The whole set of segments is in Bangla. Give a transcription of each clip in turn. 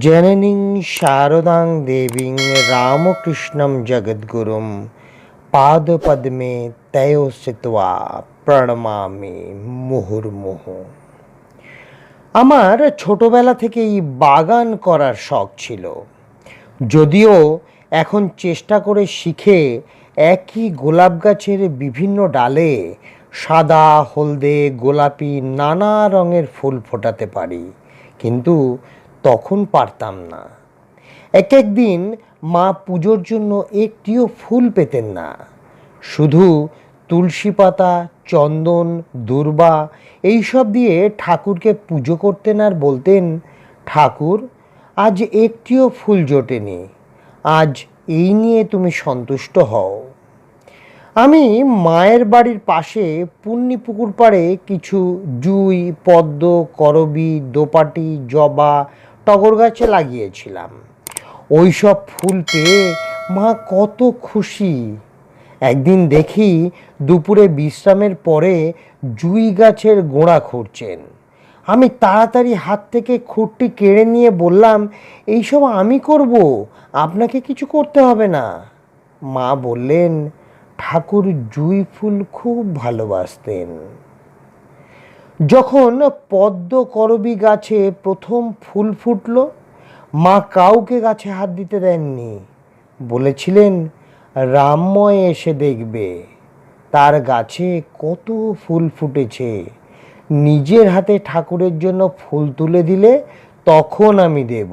জননীং শারদাং দেবীং রামকৃষ্ণম জগদ্গুরুম পাদপদ্মে তয় সিত্বা প্রণমামি মুহুর্মুহু। আমার ছোটবেলা থেকেই বাগান করার শখ ছিল। যদিও এখন চেষ্টা করে শিখে একই গোলাপ গাছের বিভিন্ন ডালে সাদা, হলদে, গোলাপি নানা রঙের ফুল ফোটাতে পারি। কিন্তু তখন পারতাম না। এক একদিন মা পুজোর জন্য একটিও ফুল পেতেন না। শুধু তুলসী পাতা, চন্দন, দুর্বা এইসব দিয়ে ঠাকুরকে পুজো করতেন আর বলতেন, ঠাকুর, আজ একটিও ফুল জোটেনি। আজ এই নিয়ে তুমি সন্তুষ্ট হও। আমি মায়ের বাড়ির পাশে পুকুর পাড়ে কিছু জুই, পদ্ম, করবি, দোপাটি, জবা টগর গাছে লাগিয়েছিলাম। ওই সব ফুল পেয়ে মা কত খুশি। একদিন দেখি দুপুরে বিশ্রামের পরে জুই গাছের গোড়া খুঁড়ছেন। আমি তাড়াতাড়ি হাত থেকে খুঁটটি কেড়ে নিয়ে বললাম, এইসব আমি করব? আপনাকে কিছু করতে হবে না। মা বললেন, ঠাকুর জুই ফুল খুব ভালোবাসতেন। যখন পদ্ম করবি গাছে প্রথম ফুল ফুটলো, মা কাউকে গাছে হাত দিতে দেননি। বলেছিলেন, রামময় এসে দেখবে, তার গাছে কত ফুল ফুটেছে। নিজের হাতে ঠাকুরের জন্য ফুল তুলে দিলে তখন আমি দেব।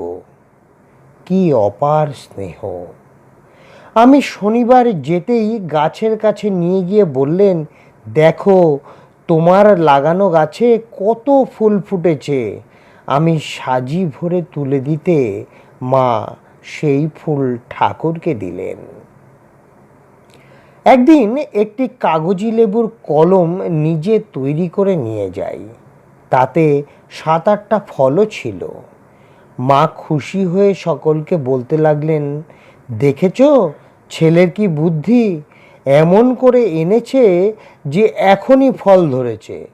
কি অপার স্নেহ। আমি শনিবার যেতেই গাছের কাছে নিয়ে গিয়ে বললেন, দেখো তোমার লাগানো গাছে কত ফুল ফুটেছে। আমি সাজি ভরে তুলে দিতে মা সেই ফুল ঠাকুরকে দিলেন। একদিন একটি কাগজি লেবুর কলম নিজে তৈরি করে নিয়ে যাই। তাতে সাত আটটা ফলও ছিল। মা খুশি হয়ে সকলকে বলতে লাগলেন, দেখেছ? ছেলের কি বুদ্ধি? এমন করে এনেছে যে এখনই ফল ধরেছে।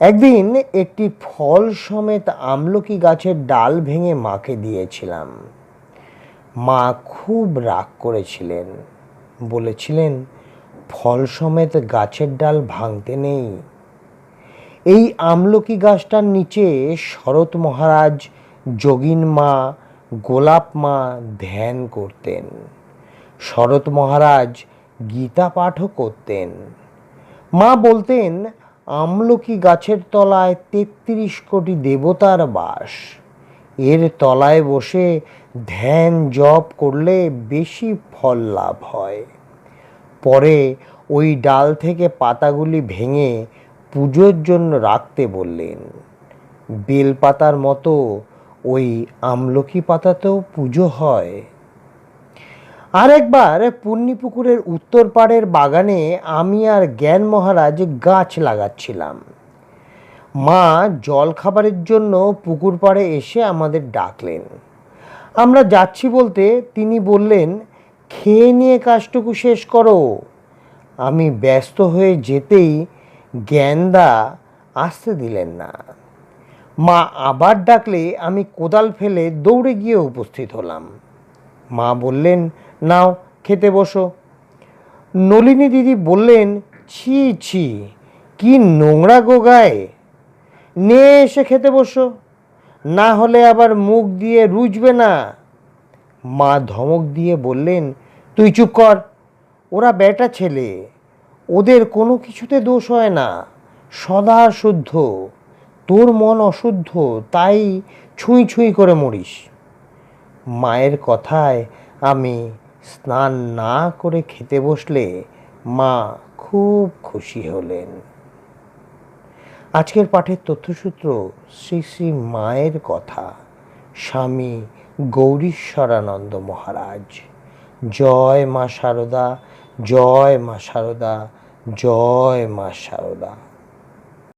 একদিন একটি ফল সমেত আমলকি গাছের ডাল ভেঙে মাকে দিয়েছিলাম। মা খুব রাগ করেছিলেন। বলেছিলেন, ফল সমেত গাছের ডাল ভাঙতে নেই। এই আমলকি গাছটার নিচে শরৎ মহারাজ, যোগিন মা, গোলাপ মা ধ্যান করতেন। শরৎ মহারাজ গীতা পাঠও করতেন। মা বলতেন, আমলকি গাছের তলায় তেত্রিশ কোটি দেবতার বাস। এর তলায় বসে ধ্যান জপ করলে বেশি ফল লাভ হয়। পরে ওই ডাল থেকে পাতাগুলি ভেঙে পুজোর জন্য রাখতে বললেন। বেলপাতার মতো ওই আমলকি পাতাতেও পুজো হয়। আর একবার পুণ্যিপুকুরের উত্তর পাড়ের বাগানে আমি আর জ্ঞান মহারাজ গাছ লাগাচ্ছিলাম। মা জল খাবারের জন্য পুকুর পাড়ে এসে আমাদের ডাকলেন। আমরা যাচ্ছি বলতে তিনি বললেন, খেয়ে নিয়ে কাজটুকু শেষ করো। আমি ব্যস্ত হয়ে যেতেই জ্ঞানদা আসতে দিলেন না। মা আবার ডাকলে আমি কোদাল ফেলে দৌড়ে গিয়ে উপস্থিত হলাম। মা বললেন নাও, খেতে বসো। নলিনী দিদি বললেন, ছি ছি, কি নোংরা গোগায় নে, এসে খেতে বসো। না হলে আবার মুখ দিয়ে রুজবে না। মা ধমক দিয়ে বললেন, তুই চুপ কর, ওরা বেটা ছেলে, ওদের কোনো কিছুতে দোষ হয় না, সদা শুদ্ধ। তোর মন অশুদ্ধ, তাই ছুঁই ছুঁই করে মরিস। মায়ের কথায় আমি স্নান না করে খেতে বসলে মা খুব খুশি হলেন। আজকের পাঠের তথ্যসূত্র শ্রী শ্রী মায়ের কথা, স্বামী গৌরীশ্বরানন্দ মহারাজ। জয় মা শারদা জয় মা শারদা জয় মা শারদা